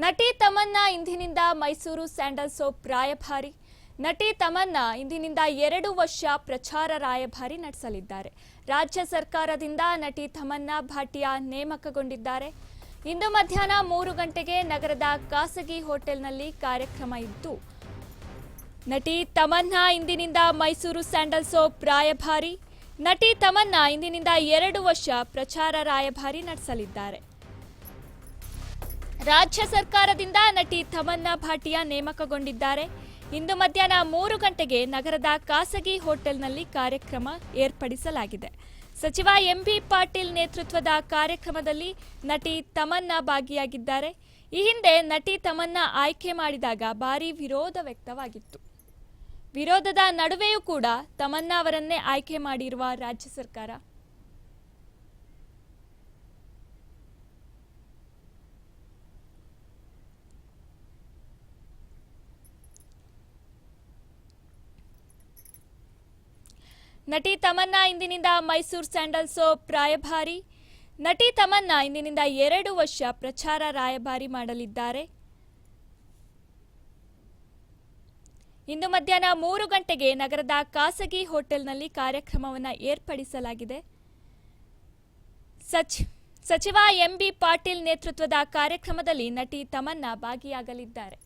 ನಟಿ ತಮನ್ನಾ ಇಂದಿನಿಂದ Mysuru sandal soap ರಾಯಭಾರಿ. ನಟಿ ತಮನ್ನಾ ಇಂದಿನಿಂದ ಎರಡು ವರ್ಷ ಪ್ರಚಾರ ರಾಯಭಾರಿ ನಡೆಸಲಿದ್ದಾರೆ. ರಾಜ್ಯ ಸರ್ಕಾರದಿಂದ ನಟಿ ತಮನ್ನಾ ಭಾಟಿಯಾ ನೇಮಕಗೊಂಡಿದ್ದಾರೆ. ಇಂದು ಮಧ್ಯಾಹ್ನ ಮೂರು ಗಂಟೆಗೆ ನಗರದ ಖಾಸಗಿ ಹೋಟೆಲ್ನಲ್ಲಿ ಕಾರ್ಯಕ್ರಮ ಇದ್ದು, ನಟಿ ತಮನ್ನಾ ಇಂದಿನಿಂದ ಮೈಸೂರು ಸ್ಯಾಂಡಲ್ ಸೋಪ್ ರಾಯಭಾರಿ. ನಟಿ ತಮನ್ನಾ ಇಂದಿನಿಂದ ಎರಡು ವರ್ಷ ಪ್ರಚಾರ ರಾಯಭಾರಿ ನಡೆಸಲಿದ್ದಾರೆ. ರಾಜ್ಯ ಸರ್ಕಾರದಿಂದ ನಟಿ ತಮನ್ನಾ ಭಾಟಿಯಾ ನೇಮಕಗೊಂಡಿದ್ದಾರೆ. ಇಂದು ಮಧ್ಯಾಹ್ನ ಮೂರು ಗಂಟೆಗೆ ನಗರದ ಖಾಸಗಿ ಹೋಟೆಲ್ನಲ್ಲಿ ಕಾರ್ಯಕ್ರಮ ಏರ್ಪಡಿಸಲಾಗಿದೆ. ಸಚಿವ ಎಂಬಿ ಪಾಟೀಲ್ ನೇತೃತ್ವದ ಕಾರ್ಯಕ್ರಮದಲ್ಲಿ ನಟಿ ತಮನ್ನಾ ಭಾಗಿಯಾಗಿದ್ದಾರೆ. ಈ ಹಿಂದೆ ನಟಿ ತಮನ್ನಾ ಆಯ್ಕೆ ಮಾಡಿದಾಗ ಭಾರೀ ವಿರೋಧ ವ್ಯಕ್ತವಾಗಿತ್ತು. ವಿರೋಧದ ನಡುವೆಯೂ ಕೂಡ ತಮನ್ನಾ ಅವರನ್ನೇ ಆಯ್ಕೆ ಮಾಡಿರುವ ರಾಜ್ಯ ಸರ್ಕಾರ. ನಟಿ ತಮನ್ನಾ ಇಂದಿನಿಂದ ಮೈಸೂರು ಸ್ಯಾಂಡಲ್ ಸೋಪ್ ರಾಯಭಾರಿ. ನಟಿ ತಮನ್ನಾ ಇಂದಿನಿಂದ ಎರಡು ವರ್ಷ ಪ್ರಚಾರ ರಾಯಭಾರಿ ಮಾಡಲಿದ್ದಾರೆ. ಇಂದು ಮಧ್ಯಾಹ್ನ ಮೂರು ಗಂಟೆಗೆ ನಗರದ ಖಾಸಗಿ ಹೋಟೆಲ್ನಲ್ಲಿ ಕಾರ್ಯಕ್ರಮವನ್ನು ಏರ್ಪಡಿಸಲಾಗಿದೆ. ಸಚ್, ಸಚಿವ ಎಂಬಿ ಪಾಟೀಲ್ ನೇತೃತ್ವದ ಕಾರ್ಯಕ್ರಮದಲ್ಲಿ ನಟಿ ತಮನ್ನಾ ಭಾಗಿಯಾಗಲಿದ್ದಾರೆ.